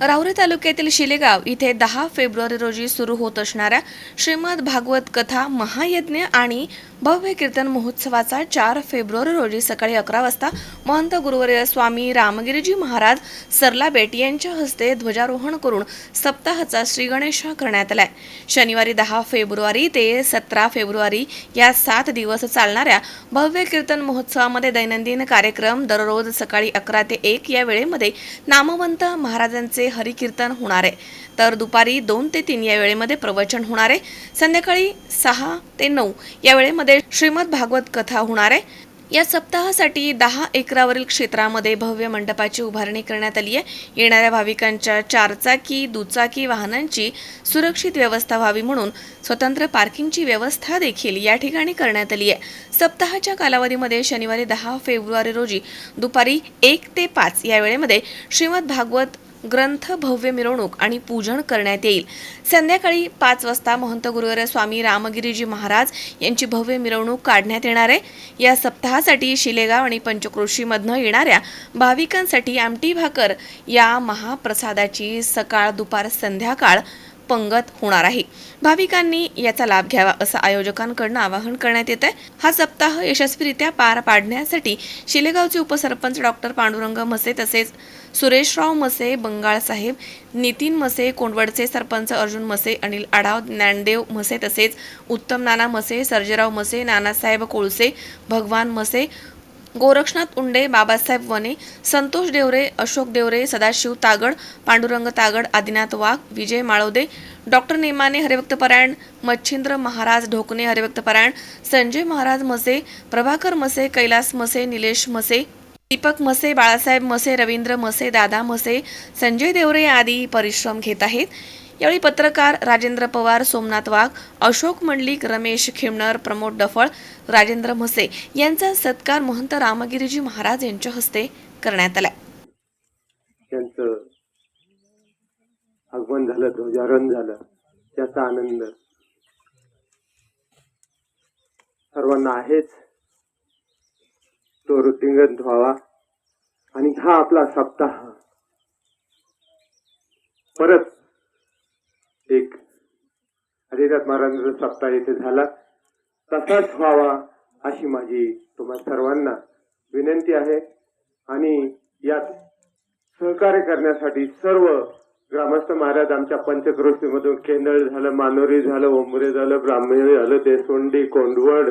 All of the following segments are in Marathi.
राहुरी तालुक्यातील शिलेगाव इथे दहा फेब्रुवारी रोजी सुरू होत असणाऱ्या श्रीमद भागवत कथा महायज्ञ आणि भव्य कीर्तन महोत्सवाचा चार फेब्रुवारी रोजी सकाळी अकरा वाजता महंत गुरुवर्य स्वामी रामगिरीजी महाराज सरला बेट यांच्या हस्ते ध्वजारोहण करून सप्ताहाचा श्रीगणेश करण्यात आलाय. शनिवारी दहा फेब्रुवारी ते सतरा फेब्रुवारी या सात दिवस चालणाऱ्या भव्य कीर्तन महोत्सवामध्ये दैनंदिन कार्यक्रम दररोज सकाळी अकरा ते एक या वेळेमध्ये नामवंत महाराजांचे हरिकीर्तन होणार आहे. तर दुपारी दोन ते तीन या वेळेमध्ये प्रवचन होणार आहे. संध्याकाळी सहा ते नऊ या वेळेमध्ये श्रीमद भागवत कथा होणार आहे. या सप्ताहासाठी दहा एकरावरील क्षेत्रामध्ये भव्य मंडपाची उभारणी करण्यात आली आहे. येणाऱ्या भाविकांच्या चारचाकी दुचाकी वाहनांची सुरक्षित व्यवस्था व्हावी म्हणून स्वतंत्र पार्किंगची व्यवस्था देखील या ठिकाणी करण्यात आली आहे. सप्ताहाच्या कालावधीमध्ये शनिवारी दहा फेब्रुवारी रोजी दुपारी एक ते पाच या वेळेमध्ये श्रीमद भागवत ग्रंथ भव्य मिरवणूक आणि पूजन करण्यात येईल. संध्याकाळी पाच वाजता महंत गुरुवर स्वामी रामगिरीजी महाराज यांची भव्य मिरवणूक काढण्यात येणार आहे. या सप्ताहासाठी शिलेगाव आणि पंचक्रोशीमधनं येणाऱ्या भाविकांसाठी आमटी भाकर या महाप्रसादाची सकाळ दुपार संध्याकाळ पंगत होणार आहे. भाविकांनी याचा लाभ घ्यावा असं आयोजकांकडनं आवाहन करण्यात येत आहे. हा सप्ताह यशस्वीरित्या पार पाडण्यासाठी शिलेगावचे उपसरपंच डॉक्टर पांडुरंग मसे तसेच सुरेशराव मसे बंगाळ साहेब नितीन मसे कोंडवडचे सरपंच अर्जुन मसे अनिल आढाव ज्ञानदेव मसे तसेच उत्तम नाना मसे सर्जेराव मसे नानासाहेब कोळसे भगवान मसे गोरक्षनाथ उंडे बाबासाहेब वने संतोष देवरे अशोक देवरे सदाशिव तागड पांडुरंग तागड आदिनाथ वाघ विजय माळवदे डॉक्टर नेमाने हरिभक्तपरायण मच्छिंद्र महाराज ढोकणे हरिभक्तपरायण संजय महाराज मसे प्रभाकर मसे कैलास मसे निलेश मसे दीपक मसे बाळासाहेब मसे रवींद्र मसे दादा मसे संजय देवरे आदी परिश्रम घेत आहेत. यावेळी पत्रकार राजेंद्र पवार सोमनाथ वाघ अशोक मंडलिक रमेश खिमणर प्रमोद डफळ राजेंद्र म्हसे यांचा सत्कार महंत रामगिरीजी महाराज यांच्या हस्ते करण्यात आला. त्यांचं आगमन झालं ध्वजारोहण झालं. त्याचा आनंद सर्वांना आहेच. तो वृत्तिंगत व्हावा आणि हा आपला सप्ताह परत हरिदास महाराजांचा सप्ताह इथे झाला तसाच व्हावा अशी माझी तुम्हा सर्वांना विनंती आहे आणि यात सहकार्य करण्यासाठी सर्व ग्रामस्थ महाराज आमच्या पंचक्रोशीमधून केंदळ झालं मानोरी झालं ओंबरे झालं ब्राह्मणी झालं देसोंडी कोंडवड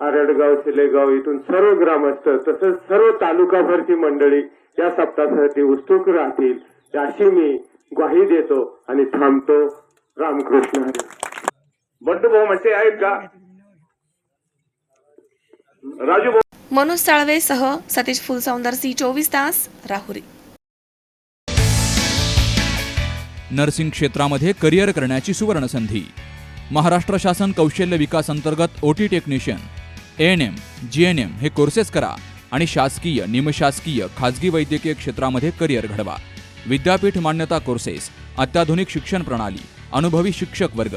आरडगाव शिलेगाव इथून सर्व ग्रामस्थ तसंच सर्व तालुकाभरची मंडळी या सप्ताहासाठी उत्सुक राहतील अशी मी ग्वाही देतो आणि थांबतो. रामकृष्ण हरी. बंडू भाऊ आहेत का? राजू भाऊ मनोज साळवे सह सतीश फुलसौंदर सी चोवीस तास राहुरी. नर्सिंग क्षेत्रामध्ये करिअर करण्याची सुवर्णसंधी. महाराष्ट्र शासन कौशल्य विकास अंतर्गत OT technician. N M G N M हे कोर्सेस करा आणि शासकीय निमशासकीय खाजगी वैद्यकीय क्षेत्रामध्ये करिअर घडवा. विद्यापीठ मान्यता कोर्सेस अत्याधुनिक शिक्षण प्रणाली अनुभवी शिक्षक वर्ग.